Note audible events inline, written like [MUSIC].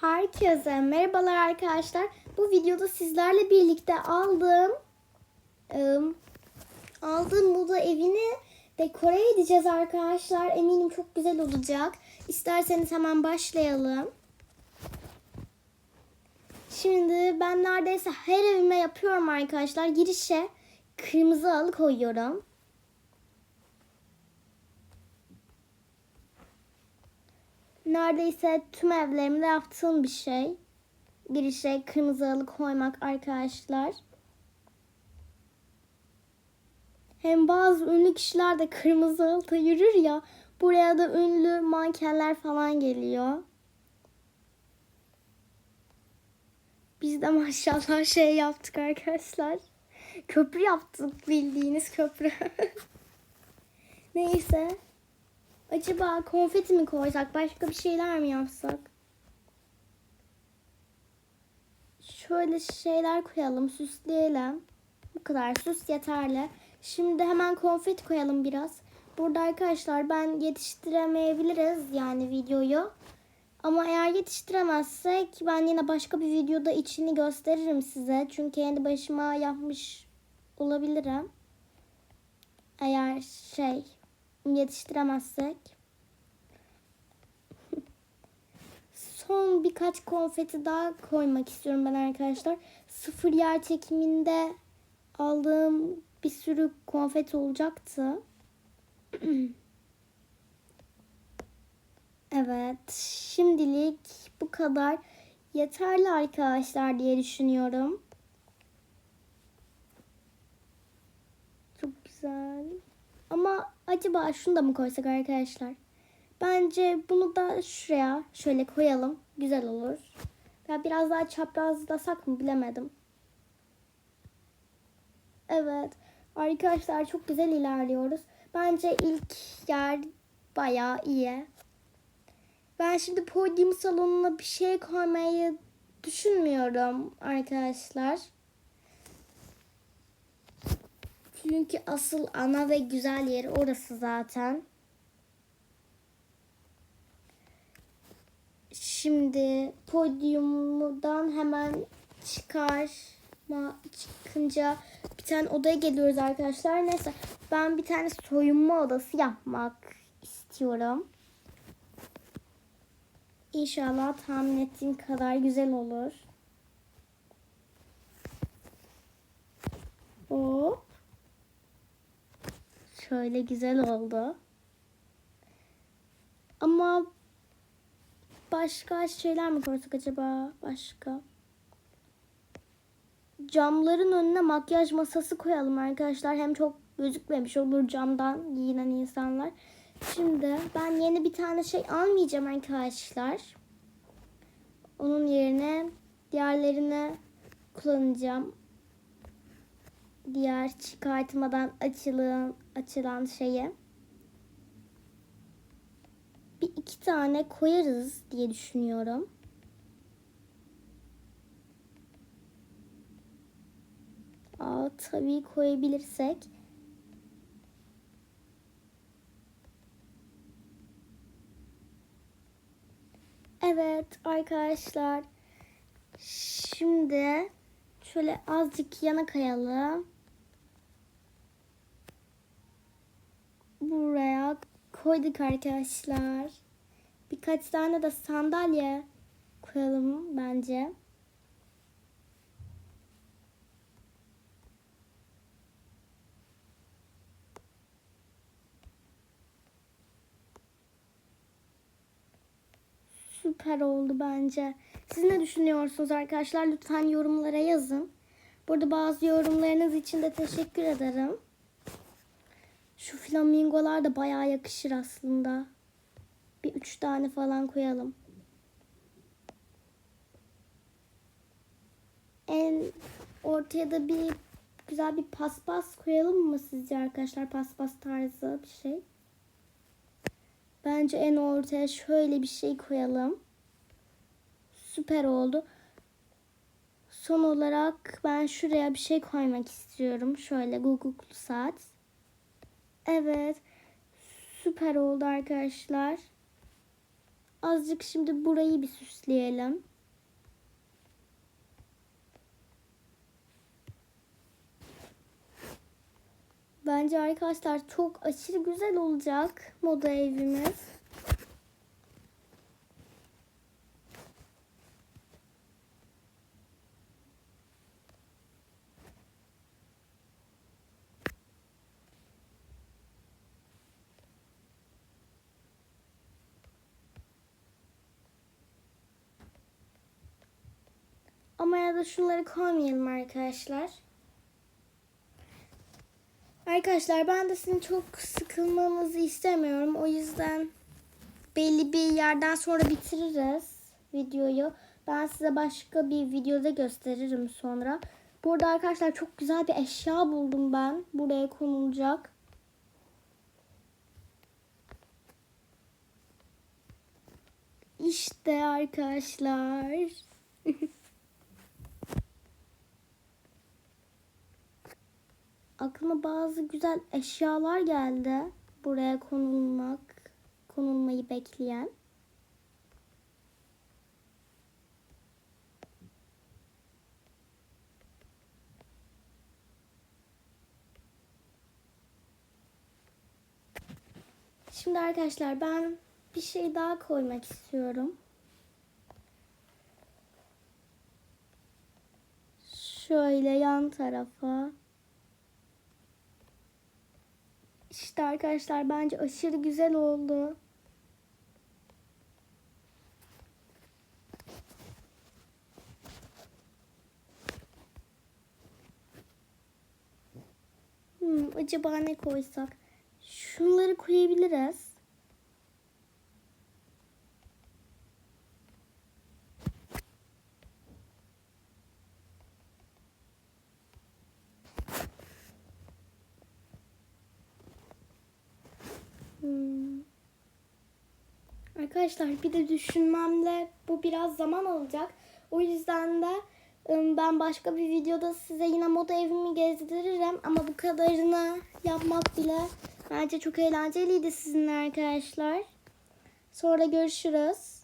Herkese merhabalar arkadaşlar. Bu videoda sizlerle birlikte aldığım ım, aldığım moda evini dekore edeceğiz arkadaşlar. Eminim çok güzel olacak. İsterseniz hemen başlayalım. Şimdi ben neredeyse her evime yapıyorum arkadaşlar. Girişe kırmızı halı koyuyorum. Neredeyse tüm evlerimde yaptığım bir şey. Girişe kırmızı halı koymak arkadaşlar. Hem bazı ünlü kişiler de kırmızı halıda yürür ya. Buraya da ünlü mankenler falan geliyor. Biz de maşallah şey yaptık arkadaşlar. Köprü yaptık bildiğiniz köprü. [LAUGHS] Neyse. Acaba konfeti mi koysak? Başka bir şeyler mi yapsak? Şöyle şeyler koyalım, süsleyelim. Bu kadar süs yeterli. Şimdi hemen konfeti koyalım biraz. Burada arkadaşlar ben yetiştiremeyebiliriz yani videoyu. Ama eğer yetiştiremezsek ben yine başka bir videoda içini gösteririm size. Çünkü kendi başıma yapmış olabilirim. Eğer şey yetiştiremezsek. [LAUGHS] Son birkaç konfeti daha koymak istiyorum ben arkadaşlar. Sıfır yer çekiminde aldığım bir sürü konfeti olacaktı. [CLEARS THROAT] evet, şimdilik bu kadar yeterli arkadaşlar diye düşünüyorum. Çok güzel. Ama acaba şunu da mı koysak arkadaşlar? Bence bunu da şuraya şöyle koyalım. Güzel olur. Ya biraz daha çaprazlasak mı bilemedim. Evet. Arkadaşlar çok güzel ilerliyoruz. Bence ilk yer bayağı iyi. Ben şimdi podyum salonuna bir şey koymayı düşünmüyorum arkadaşlar. Çünkü asıl ana ve güzel yeri orası zaten. Şimdi podyumdan hemen çıkarma çıkınca bir tane odaya geliyoruz arkadaşlar. Neyse ben bir tane soyunma odası yapmak istiyorum. İnşallah tahmin ettiğim kadar güzel olur. Hop. Şöyle güzel oldu. Ama başka şeyler mi koysak acaba? Başka. Camların önüne makyaj masası koyalım arkadaşlar. Hem çok gözükmemiş olur camdan giyinen insanlar. Şimdi ben yeni bir tane şey almayacağım arkadaşlar. Onun yerine diğerlerini kullanacağım. Diğer çıkartmadan açılan, açılan şeyi. Bir iki tane koyarız diye düşünüyorum. Aa, tabii koyabilirsek. Evet arkadaşlar. Şimdi şöyle azıcık yana kayalım. Buraya koyduk arkadaşlar. Birkaç tane de sandalye koyalım bence. Süper oldu bence. Siz ne düşünüyorsunuz arkadaşlar? Lütfen yorumlara yazın. Burada bazı yorumlarınız için de teşekkür ederim. Şu flamingolar da bayağı yakışır aslında. Bir üç tane falan koyalım. En ortaya da bir güzel bir paspas koyalım mı sizce arkadaşlar? Paspas tarzı bir şey. Bence en ortaya şöyle bir şey koyalım. Süper oldu. Son olarak ben şuraya bir şey koymak istiyorum. Şöyle Google saat. Evet. Süper oldu arkadaşlar. Azıcık şimdi burayı bir süsleyelim. Bence arkadaşlar çok aşırı güzel olacak moda evimiz. Ama ya da şunları koymayalım arkadaşlar. Arkadaşlar ben de sizin çok sıkılmanızı istemiyorum. O yüzden belli bir yerden sonra bitiririz videoyu. Ben size başka bir videoda gösteririm sonra. Burada arkadaşlar çok güzel bir eşya buldum ben. Buraya konulacak. İşte arkadaşlar. [LAUGHS] aklıma bazı güzel eşyalar geldi. Buraya konulmak, konulmayı bekleyen. Şimdi arkadaşlar ben bir şey daha koymak istiyorum. Şöyle yan tarafa. İşte arkadaşlar bence aşırı güzel oldu. Hmm, acaba ne koysak? Şunları koyabiliriz. Hmm. Arkadaşlar bir de düşünmemle bu biraz zaman alacak. O yüzden de ım, ben başka bir videoda size yine moda evimi gezdiririm. Ama bu kadarını yapmak bile bence çok eğlenceliydi sizinle arkadaşlar. Sonra görüşürüz.